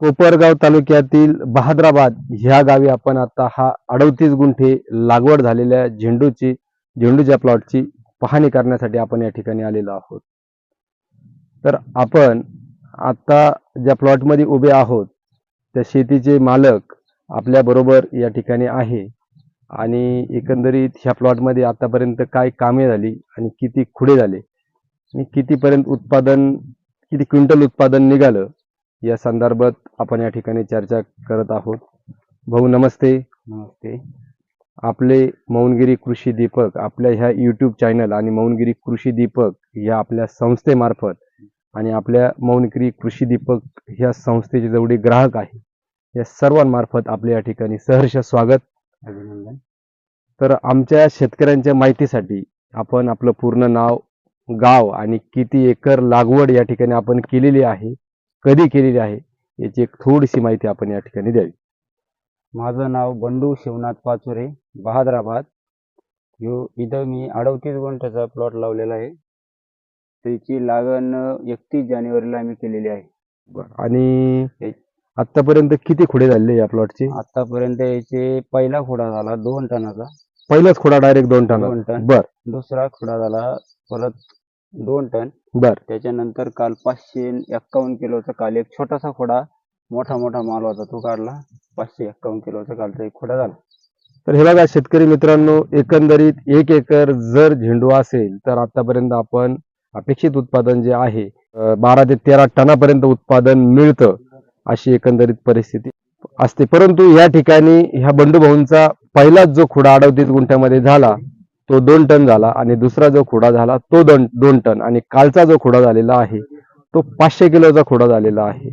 कोपरगाव तालुक्यातील बहाद्राबाद ह्या गावी आपण आता हा अडवतीस गुंठे लागवड झालेल्या झेंडूची झेंडूच्या प्लॉटची पाहणी करण्यासाठी आपण या ठिकाणी आलेलो आहोत. तर आपण आता ज्या प्लॉटमध्ये उभे आहोत त्या शेतीचे मालक आपल्या बरोबर या ठिकाणी आहे. आणि एकंदरीत ह्या प्लॉटमध्ये आतापर्यंत काय कामे झाली आणि किती खुडे झाले? आणि कितीपर्यंत उत्पादन किती क्विंटल उत्पादन निघालं? या संदर्भात आपण या ठिकाणी चर्चा करत आहोत. भाऊ नमस्ते. नमस्ते. आपले मौनगिरी कृषी दीपक आपल्या ह्या युट्यूब चॅनल आणि मौनगिरी कृषी दीपक या आपल्या संस्थेमार्फत आणि आपल्या मौनगिरी कृषी दीपक ह्या संस्थेचे जेवढे ग्राहक आहे या सर्वांमार्फत आपले या ठिकाणी सहर्ष स्वागत. अभिनंदन. तर आमच्या शेतकऱ्यांच्या माहितीसाठी आपण आपलं पूर्ण नाव गाव आणि किती एकर लागवड या ठिकाणी आपण केलेली आहे कधी केलेली आहे याची एक थोडीशी माहिती आपण या ठिकाणी द्यावी. माझं नाव बंडू शिवनाथ पाचुरे बहादराबाद. ह्यो इथं मी अडतीस गुंठ्याचा प्लॉट लावलेला आहे. त्याची लागण एकतीस जानेवारीला आम्ही केलेली आहे. आणि आतापर्यंत किती खुडे झालेले या प्लॉटचे आतापर्यंत याचे पहिला खोडा झाला दोन टनाचा. पहिलाच खुडा डायरेक्ट दोन टन दोन टन. बर. दुसरा खोडा झाला परत दोन टन. बर. त्याच्यानंतर काल पाचशे एक्कावन्न किलोचा काल एक छोटासा खोडा मोठा मोठा माल होता तो काढला. पाचशे एक्कावन्न किलोचा कालचा एक खोडा झाला. तर हे बघा शेतकरी मित्रांनो एकंदरीत एक एकर जर झेंडू असेल तर आतापर्यंत आपण अपेक्षित उत्पादन जे आहे बारा ते तेरा टनापर्यंत उत्पादन मिळतं अशी एकंदरीत परिस्थिती असते. परंतु या ठिकाणी ह्या बंडू भाऊंचा पहिलाच जो खुडा अडतीस गुंठ्यामध्ये झाला तो दोन टन झाला आणि दुसरा जो खुडा झाला तो दोन दोन टन. आणि कालचा जो खुडा झालेला आहे तो पाचशे किलोचा खुडा झालेला आहे.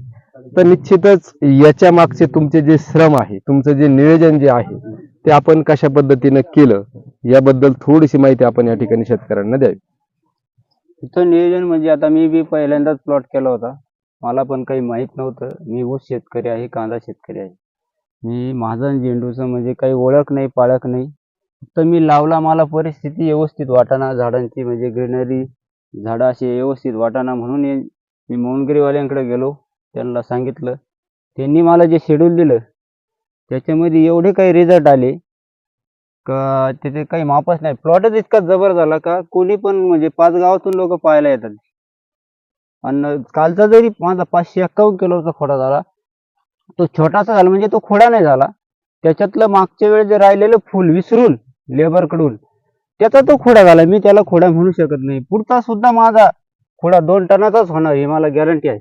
तर निश्चितच याच्या मागचे तुमचे जे श्रम आहे तुमचं जे नियोजन जे आहे ते आपण कशा पद्धतीनं केलं याबद्दल थोडीशी माहिती आपण या ठिकाणी शेतकऱ्यांना द्यावी. इथं नियोजन म्हणजे आता मी बी पहिल्यांदाच प्लॉट केला होता. मला पण काही माहीत नव्हतं. मी ऊस शेतकरी आहे कांदा शेतकरी आहे. मी माझं झेंडूचं म्हणजे काही ओळख नाही पाळख नाही. फक्त मी लावला मला परिस्थिती व्यवस्थित वाटाणा झाडांची म्हणजे ग्रीनरी झाडं अशी व्यवस्थित वाटाणा म्हणून मी मोहनगिरीवाल्यांकडे गेलो त्यांना सांगितलं. त्यांनी मला जे शेड्यूल दिलं त्याच्यामध्ये एवढे काही रिझल्ट आले का त्याचे काही मापच नाही. प्लॉटच इतका जबर झाला का कोणी पण म्हणजे पाच गावातून लोक पाहायला येतात. आणि कालचा जरी माझा पाचशे एक्कावन्न किलोचा खोडा झाला तो छोटासा झाला म्हणजे तो खोडा नाही झाला. त्याच्यातलं मागच्या वेळेस जे राहिलेलं फुल विसरून लेबरकडून त्याचा तो खोडा झाला. मी त्याला खोडा म्हणू शकत नाही. पुढचा सुद्धा माझा खोडा दोन टनाचाच होणार ही मला गॅरंटी आहे.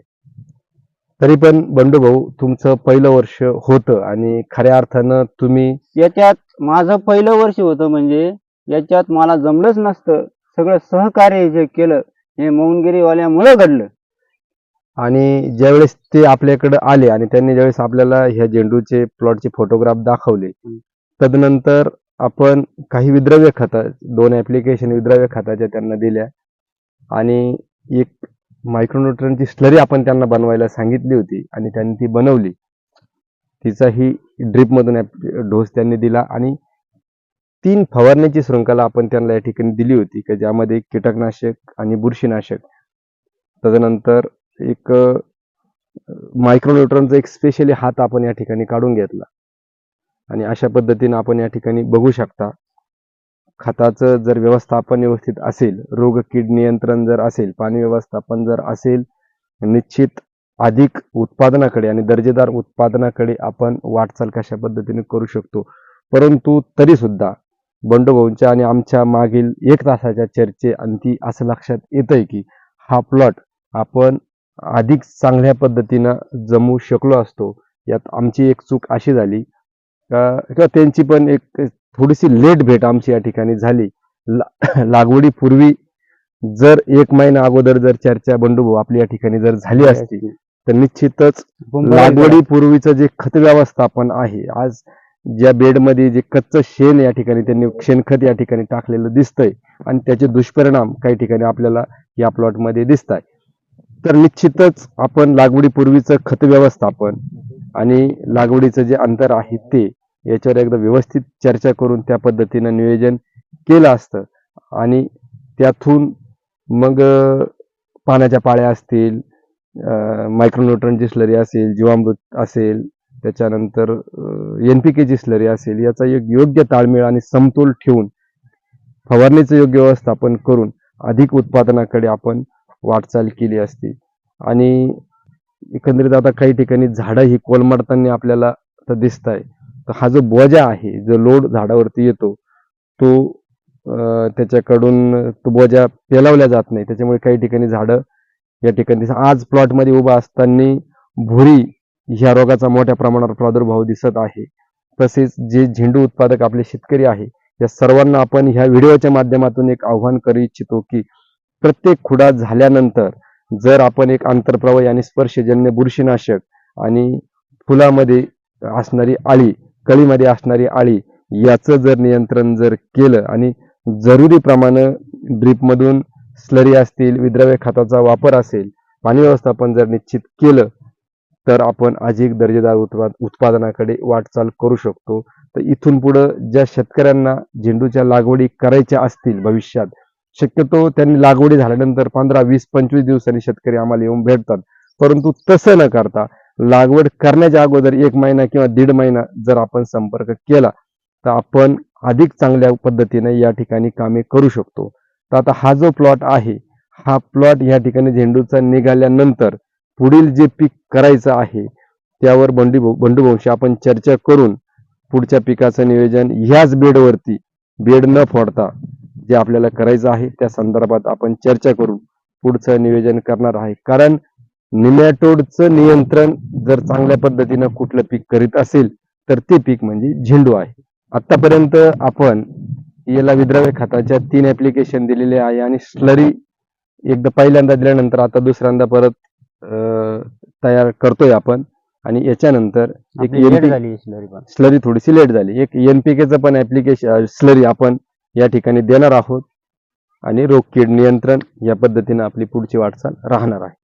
तरी पण बंडू भाऊ तुमचं पहिलं वर्ष होतं आणि खऱ्या अर्थानं तुम्ही याच्यात माझं पहिलं वर्ष होतं म्हणजे याच्यात मला जमलंच नसतं. सगळं सहकार्य जे केलं हे मौनगिरीवाल्यामुळे घडलं. आणि ज्यावेळेस ते आपल्याकडे आले आणि त्यांनी ज्यावेळेस आपल्याला ह्या झेंडूचे प्लॉटचे फोटोग्राफ दाखवले तदनंतर आपण काही विद्रव्य खतं दोन ॲप्लिकेशन विद्रव्य खताच्या त्यांना दिल्या. आणि एक मायक्रोन्युट्रनची स्लरी आपण त्यांना बनवायला सांगितली होती आणि त्यांनी ती बनवली. तिचाही ड्रीपमधून डोस त्यांनी दिला आणि तीन फवारण्याची शृंखला आपण त्यांना या ठिकाणी दिली होती की ज्यामध्ये कीटकनाशक आणि बुरशीनाशक. तदनंतर एक मायक्रोन्युट्रनचा एक स्पेशली हात आपण या ठिकाणी काढून घेतला. आणि अशा पद्धतीने आपण या ठिकाणी बघू शकता. खताचं जर व्यवस्थापन व्यवस्थित असेल रोग कीड नियंत्रण जर असेल पाणी व्यवस्थापन जर असेल निश्चित अधिक उत्पादनाकडे आणि दर्जेदार उत्पादनाकडे आपण वाटचाल कशा पद्धतीने करू शकतो? परंतु तरी सुद्धा बंडूभाऊंच्या आणि आमच्या मागील एक तासाच्या चर्चे अंती असं लक्षात येतंय की हा प्लॉट आपण अधिक चांगल्या पद्धतीनं जमू शकलो असतो. यात आमची एक चूक अशी झाली किंवा त्यांची पण एक थोडीशी लेट भेट आमची या ठिकाणी झाली. ला- लागवडीपूर्वी जर एक महिना अगोदर जर चर्चा बंडूभाऊ आपली या ठिकाणी जर झाली असती तर निश्चितच लागवडीपूर्वीचं जे खत व्यवस्थापन आहे आज ज्या बेडमध्ये जे कच्चं शेण या ठिकाणी त्यांनी शेणखत या ठिकाणी टाकलेलं दिसतंय आणि त्याचे दुष्परिणाम काही ठिकाणी आपल्याला या प्लॉटमध्ये दिसत आहे तर निश्चितच आपण लागवडीपूर्वीचं खत व्यवस्थापन आणि लागवडीचं जे अंतर आहे ते याच्यावर एकदा व्यवस्थित चर्चा करून त्या पद्धतीनं नियोजन केलं असतं. आणि त्यातून मग पाण्याच्या पाळ्या असतील मायक्रोन्यूट्रनची स्लरी असेल जीवामृत असेल त्याच्यानंतर एन पी केची स्लरी असेल याचा एक योग्य ताळमेळ आणि समतोल ठेवून फवारणीचं योग्य व्यवस्थापन करून अधिक उत्पादनाकडे आपण वाटचाल केली असती. आणि एकंदरीत आता काही ठिकाणी झाडं ही कोलमडताना आपल्याला आता दिसत आहे तर हा जो बोजा आहे जो लोड झाडावरती येतो तो त्याच्याकडून तो बोजा पेलावला जात नाही. त्याच्यामुळे काही ठिकाणी झाडं या ठिकाणी दिस- आज प्लॉटमध्ये उभा असताना भुरी ह्या रोगाचा मोठ्या प्रमाणावर प्रादुर्भाव दिसत आहे. तसेच जे झेंडू उत्पादक आपले शेतकरी आहे या सर्वांना आपण ह्या व्हिडिओच्या माध्यमातून एक आव्हान करू इच्छितो की प्रत्येक खुडा झाल्यानंतर जर आपण एक आंतरप्रवाही आणि स्पर्शजन्य बुरशीनाशक आणि फुलामध्ये असणारी आळी कळीमध्ये असणारी आळी याचं जर नियंत्रण जर केलं आणि जरुरी प्रमाणे ड्रीपमधून स्लरी असतील विद्रव्य खताचा वापर असेल पाणी व्यवस्थापन जर निश्चित केलं तर आपण अधिक दर्जेदार उत्पाद उत्पादनाकडे वाटचाल करू शकतो. तर इथून पुढं ज्या शेतकऱ्यांना झेंडूच्या लागवडी करायच्या असतील भविष्यात शक्यतो त्यांनी लागवडी झाल्यानंतर पंधरा वीस पंचवीस दिवसांनी शेतकरी आम्हाला येऊन भेटतात. परंतु तसं न करता लागवड करण्याच्या अगोदर एक महिना किंवा दीड महिना जर आपण संपर्क केला तर आपण अधिक चांगल्या पद्धतीने या ठिकाणी कामे करू शकतो. तर आता हा जो प्लॉट आहे हा प्लॉट या ठिकाणी झेंडूचा निघाल्यानंतर पुढील जे पीक करायचं आहे त्यावर बंडू बंडूभवंशी आपण चर्चा करून पुढच्या पिकाचं नियोजन ह्याच बेडवरती बेड न फोडता जे आपल्याला करायचं आहे त्या संदर्भात आपण चर्चा करून पुढचं नियोजन करणार आहे. कारण निमॅटोडचं नियंत्रण जर चांगल्या पद्धतीनं कुठलं पीक करीत असेल तर ते पीक म्हणजे झेंडू आहे. आतापर्यंत आपण याला विद्राव्य खताच्या तीन ऍप्लिकेशन दिलेले आहे आणि स्लरी एकदा पहिल्यांदा दिल्यानंतर आता दुसऱ्यांदा परत तयार करतोय आपण. आणि याच्यानंतर एक स्लरी थोडीशी लेट झाली. एक एनपीकेचं पण ऍप्लिकेशन स्लरी आपण या ठिकाणी देणार आहोत. आणि रोग कीड नियंत्रण या पद्धतीने आपली पुढची वाटचाल राहणार आहे.